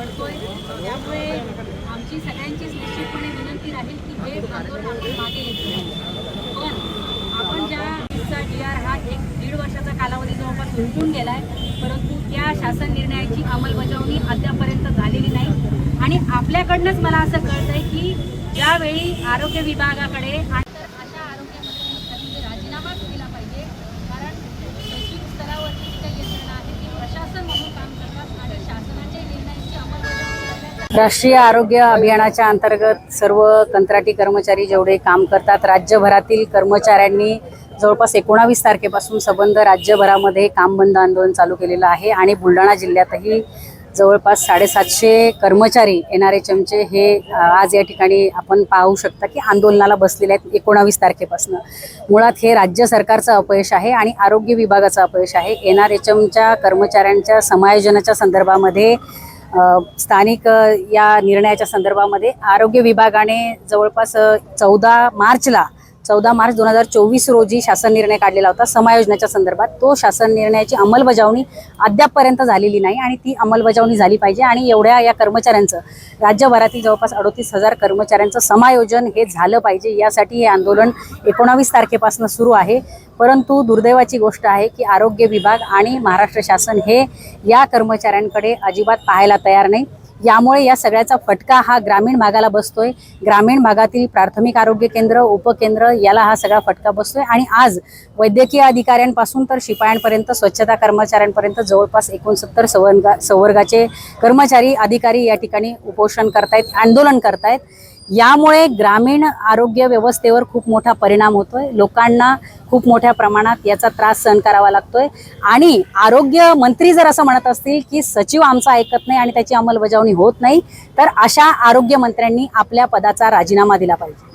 पडतोय. त्यामुळे आमची सगळ्यांचीच निश्चितपणे विनंती राहील की हे आंदोलन आपण मागे घेतलं पण आपण ज्या डी आर हा एक दीड वर्षाचा कालावधी जवळपास उलटून गेलाय परंतु त्या शासन निर्णयाची अंमलबजावणी अद्यापर्यंत झालेली नाही. आणि आपल्याकडनंच मला असं कळतंय की ज्यावेळी आरोग्य विभागाकडे आणि तर अशा आरोग्यमंत्र्यांनी कधी राजीनामाच दिला पाहिजे कारण सचिव स्तरावरती जी काही यंत्रणा आहे ती प्रशासन म्हणून काम करतात आणि शासनाच्या निर्णयांची अंमलबजावणी करण्यात राष्ट्रीय आरोग्य अभियानाच्या अंतर्गत सर्व कंत्राटी कर्मचारी जेवढे काम करतात राज्यभरातील कर्मचाऱ्यांनी जवळपास एकोणावीस तारखेपासून सबंध राज्यभरामध्ये काम बंद आंदोलन चालू केलेलं आहे आणि बुलढाणा जिल्ह्यातही जवळपास साडेसातशे कर्मचारी एन आर एच एमचे हे आज या ठिकाणी आपण पाहू शकता की आंदोलनाला बसलेले आहेत एकोणावीस तारखेपासून. मुळात हे राज्य सरकारचं अपयश आहे आणि आरोग्य विभागाचं अपयश आहे. एन आर एच एमच्या कर्मचाऱ्यांच्या समायोजनाच्या संदर्भामध्ये स्थानिक या निर्णयाच्या संदर्भामध्ये आरोग्य विभागाने जवळपास चौदा मार्चला चौदा मार्च दोन हजार चोवीस रोजी शासन निर्णय काढलेला होता. समायोजनाच्या संदर्भात तो शासन निर्णयाची अंमलबजावणी अद्यापपर्यंत झालेली नाही आणि ती अंमलबजावणी झाली पाहिजे आणि एवढ्या या कर्मचाऱ्यांचं राज्यभरातील जवळपास अडोतीस हजार कर्मचाऱ्यांचं समायोजन हे झालं पाहिजे. यासाठी हे आंदोलन एकोणावीस तारखेपासून सुरू आहे. परंतु दुर्दैवाची गोष्ट आहे की आरोग्य विभाग आणि महाराष्ट्र शासन हे या कर्मचाऱ्यांकडे अजिबात पाहायला तयार नाही. यामुळे या सगळ्याचा फटका हा ग्रामीण भागाला बसतोय. ग्रामीण भागातील प्राथमिक आरोग्य केंद्र उपकेंद्र याला हा सगळा फटका बसतोय. आणि आज वैद्यकीय अधिकाऱ्यांपासून तर शिपायांपर्यंत स्वच्छता कर्मचाऱ्यांपर्यंत जवळपास एकोणसत्तर संवर्गा संवर्गाचे कर्मचारी अधिकारी या ठिकाणी उपोषण करतायत आंदोलन करतायत. यामुळे ग्रामीण आरोग्य व्यवस्थेवर खूप मोठा परिणाम होतोय. लोकांना खूप मोठ्या प्रमाणात याचा त्रास सहन करावा लागतोय. आणि आरोग्य मंत्री जर असं म्हणत असतील की सचिव आमचा ऐकत नाही आणि त्याची अंमलबजावणी होत नाही तर अशा आरोग्य मंत्र्यांनी आपल्या पदाचा राजीनामा दिला पाहिजे.